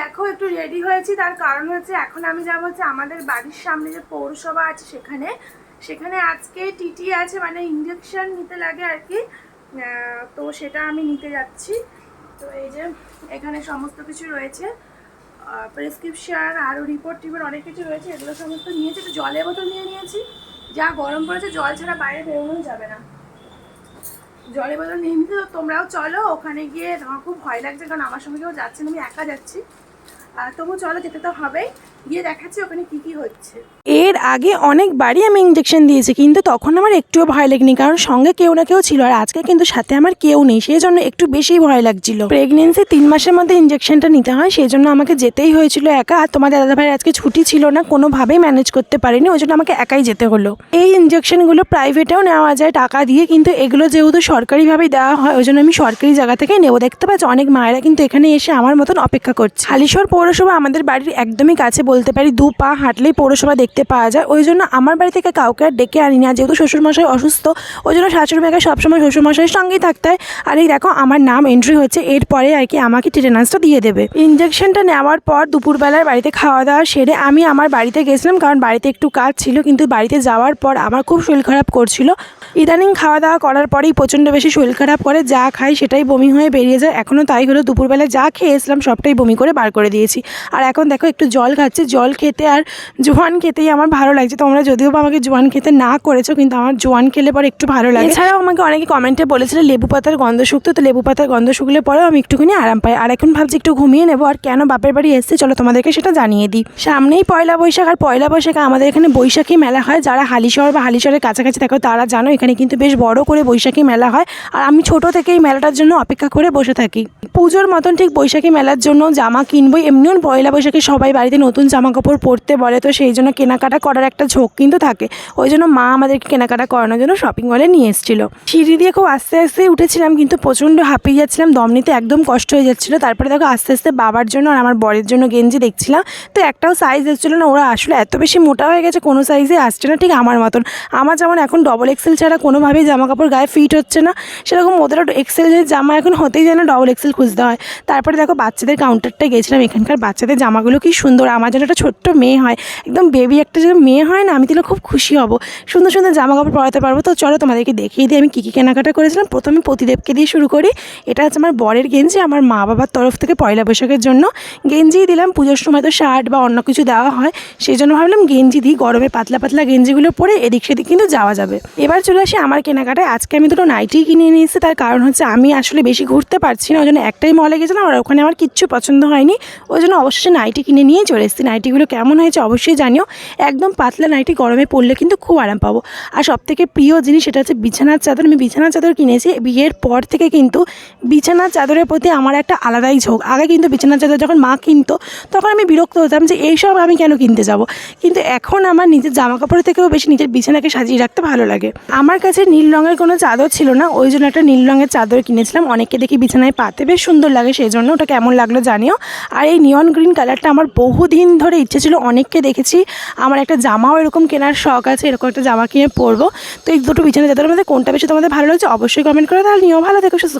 দেখো, একটু রেডি হয়েছি। তার কারণ হচ্ছে এখন আমি যাব হচ্ছে আমাদের বাড়ির সামনে যে পৌরসভা আছে সেখানে। সেখানে আজকে টিটি আছে মানে ইঞ্জেকশন নিতে লাগে আর কি। তো সেটা আমি নিতে যাচ্ছি। তো এই যে এখানে সমস্ত কিছু রয়েছে। প্রেসক্রিপশন আরও রিপোর্ট টিপোর্ট অনেক কিছু রয়েছে, এগুলো সমস্ত নিয়েছি। একটু জলের বোতল নিয়ে নিয়েছি। যা গরম পড়েছে, জল ছাড়া বাইরে বেরোনো যাবে না। জলের বোতল নিয়ে নিতে, তো তোমরাও চলো, ওখানে গিয়ে আমার খুব ভয় লাগছে, কারণ আমার সঙ্গে কেউ যাচ্ছে না, আমি একা যাচ্ছি। তবু চলো যেতে তো হবেই। গিয়ে দেখাচ্ছি ওখানে কি কি হচ্ছে। এর আগে অনেকবারই আমি ইঞ্জেকশন দিয়েছি, কিন্তু তখন আমার একটুও ভয় লাগেনি, কারণ সঙ্গে কেউ না কেউ ছিল, আর আজকে কিন্তু সাথে আমার কেউ নেই সেই জন্য একটু বেশি ভয় লাগছিল। প্রেগনেন্সি তিন মাসের মধ্যে ইঞ্জেকশনটা নিতে হয় সেই জন্য আমাকে যেতেই হয়েছিল একা, আর তোমাদের দাদাভাই আজকে ছুটি ছিল না, কোনোভাবেই ম্যানেজ করতে পারিনি, ওই জন্য আমাকে একাই যেতে হলো। এই ইঞ্জেকশনগুলো প্রাইভেটেও নেওয়া যায় টাকা দিয়ে, কিন্তু এগুলো যেহেতু সরকারিভাবেই দেওয়া হয়, ওই জন্য আমি সরকারি জায়গা থেকেই নেব। দেখতে পাচ্ছি, অনেক মায়েরা কিন্তু এখানে এসে আমার মতন অপেক্ষা করছে। হালিশহর পৌরসভা আমাদের বাড়ির একদমই কাছে বলতে পারি, দু পা হাঁটলেই পৌরসভা দেখতে পাওয়া যায়। ওই জন্য আমার বাড়ি থেকে কাউকে আর ডেকে আনি না। যেহেতু শ্বশুরমশাই অসুস্থ, ওই জন্য শাশুড়ি মাকে সবসময় শ্বশুরমশাইয়ের সঙ্গেই থাকতে হয়। আর এই দেখো, আমার নাম এন্ট্রি হচ্ছে, এরপরে আর কি আমাকে টিটেনাসটা দিয়ে দেবে। ইঞ্জেকশনটা নেওয়ার পর দুপুরবেলার বাড়িতে খাওয়া দাওয়া সেরে আমি আমার বাড়িতে গেছিলাম, কারণ বাড়িতে একটু কাজ ছিল, কিন্তু বাড়িতে যাওয়ার পর আমার খুব শরীর খারাপ করছিল। ইদানিং খাওয়া দাওয়া করার পরেই প্রচণ্ড বেশি শরীর খারাপ করে, যা খাই সেটাই বমি হয়ে বেরিয়ে যায়। এখনও তাই হলো, দুপুরবেলা যা খেয়েছিলাম সবটাই বমি করে বার করে দিয়েছি। আর এখন দেখো, একটু জল খাচ্ছি জল খেতে আর জোয়ান খেতেই আমার ভালো লাগছে। তোমরা যদিও আমাকে জোয়ান খেতে না করেছ, কিন্তু আমার জোয়ান খেলে পরে একটু ভালো লাগে। এছাড়াও আমাকে অনেকে কমেন্টে বলেছিল লেবু পাতার গন্ধ শুকতো, তো লেবু পাতার গন্ধ শুকলে পরেও আমি একটুখানি আরাম পাই। আর এখন ভাবছি একটু ঘুমিয়ে নেব, আর কেন বাপের বাড়ি এসছে চলো তোমাদেরকে সেটা জানিয়ে দিই। সামনেই পয়লা বৈশাখ, আর পয়লা বৈশাখে আমাদের এখানে বৈশাখী মেলা হয়। যারা হালিশহর বা হালিশহরের কাছাকাছি থাকো তারা জানো, এখানে কিন্তু বেশ বড় করে বৈশাখী মেলা হয়। আর আমি ছোট থেকে এই মেলাটার জন্য অপেক্ষা করে বসে থাকি। পুজোর মতন ঠিক বৈশাখী মেলার জন্য জামা কিনবো এমনিও পয়লা বৈশাখে সবাই বাড়িতে নতুন জামা কাপড় পরতে বলে, তো সেই জন্য কেনাকাটা করার একটা ঝোঁক কিন্তু থাকে। ওই জন্য মা আমাদেরকে কেনাকাটা করানোর জন্য শপিং মলে নিয়ে এসেছিল। সিঁড়ি দিয়ে খুব আস্তে আস্তে উঠেছিলাম, কিন্তু প্রচণ্ড হাঁপিয়ে যাচ্ছিলাম, দম নিতে একদম কষ্ট হয়ে যাচ্ছিল। তারপরে দেখো আস্তে আস্তে বাবার জন্য আর আমার বরের জন্য গেঞ্জি দেখছিলাম। তো একটাও সাইজ এসেছিল না, ওরা আসলে এত বেশি মোটা হয়ে গেছে, কোনো সাইজে আসছে না, ঠিক আমার মতন। আমার যেমন এখন ডবল এক্সেল ছাড়া কোনোভাবেই জামা কাপড় গায়ে ফিট হচ্ছে না। সেরকম ওদেরও এক্সেলের জামা এখন হতেই যেন ডবল এক্সেল খুঁজতে হয়। তারপরে দেখো বাচ্চাদের কাউন্টারটা গেছিলাম, এখানকার বাচ্চাদের জামাগুলো কি সুন্দর আমার যেন একটা ছোট্ট মেয়ে হয়, একদম বেবি একটা যেন মেয়ে হয় না, আমি তাহলে খুব খুশি হব। সুন্দর সুন্দর জামা কাপড় পরাতে পারব। তো চলো তোমাদেরকে দেখিয়ে দিই, আমি কী কী কেনাকাটা করেছিলাম। প্রথমে প্রতিদেবকে দিয়ে শুরু করি। এটা হচ্ছে আমার বরের গেঞ্জি, আমার মা বাবার তরফ থেকে পয়লা বৈশাখের জন্য। গেঞ্জিই দিলাম, পুজোর সময় তো শার্ট বা অন্য কিছু দেওয়া হয়, সেই জন্য ভাবলাম গেঞ্জি দিই। গরমে পাতলা পাতলা গেঞ্জিগুলো পরে এদিক সেদিক কিন্তু যাওয়া যাবে। এবার চলে আসি আমার কেনাকাটায়। আজকে আমি দুটো নাইটি কিনে নিয়ে এসেছি তার কারণ হচ্ছে আমি আসলে বেশি ঘুরতে পারছি না। ওই জন্য একটাই মলে গেছিলাম, আর ওখানে আমার কিচ্ছু পছন্দ হয়নি। ওই জন্য অবশ্যই নাইটি কিনে নিয়ে চলে এসেছি। নাইটিগুলো কেমন হয়েছে অবশ্যই জানিও। একদম পাতলা নাইটি গরমে পরলে কিন্তু খুব আরাম পাবো। আর সবথেকে প্রিয় জিনিস সেটা হচ্ছে বিছানার চাদর। আমি বিছানার চাদর কিনেছি, বিয়ের পর থেকে কিন্তু বিছানার চাদরের প্রতি আমার একটা আলাদাই ঝোঁক। আগে কিন্তু বিছানার চাদর যখন মা কিনতো, তখন আমি বিরক্ত হতাম যে এইসব আমি কেন কিনতে যাব? কিন্তু এখন আমার নিজের জামা কাপড় থেকেও বেশি নিজের বিছানাকে সাজিয়ে রাখতে ভালো লাগে। আমার কাছে নীল রঙের কোনো চাদর ছিল না, ওই জন্য একটা নীল রঙের চাদর কিনেছিলাম। অনেককে দেখি বিছানায় পাতে, বেশ সুন্দর লাগে সেই জন্য ওটা কেমন লাগল জানিও। আর এই নিয়ন গ্রিন কালারটা আমার বহুদিন ধরে ইচ্ছে ছিল অনেককে দেখেছি। আমার একটা জামাও এরকম কেনার শখ আছে, এরকম একটা জামা কিনে পরবো। তো এই দুটো বিছানা যাদের মধ্যে কোনটা বেশি তোমাদের ভালো লাগছে অবশ্যই কমেন্ট করে তাহলে নিয়েও ভালো দেখো সুস্থ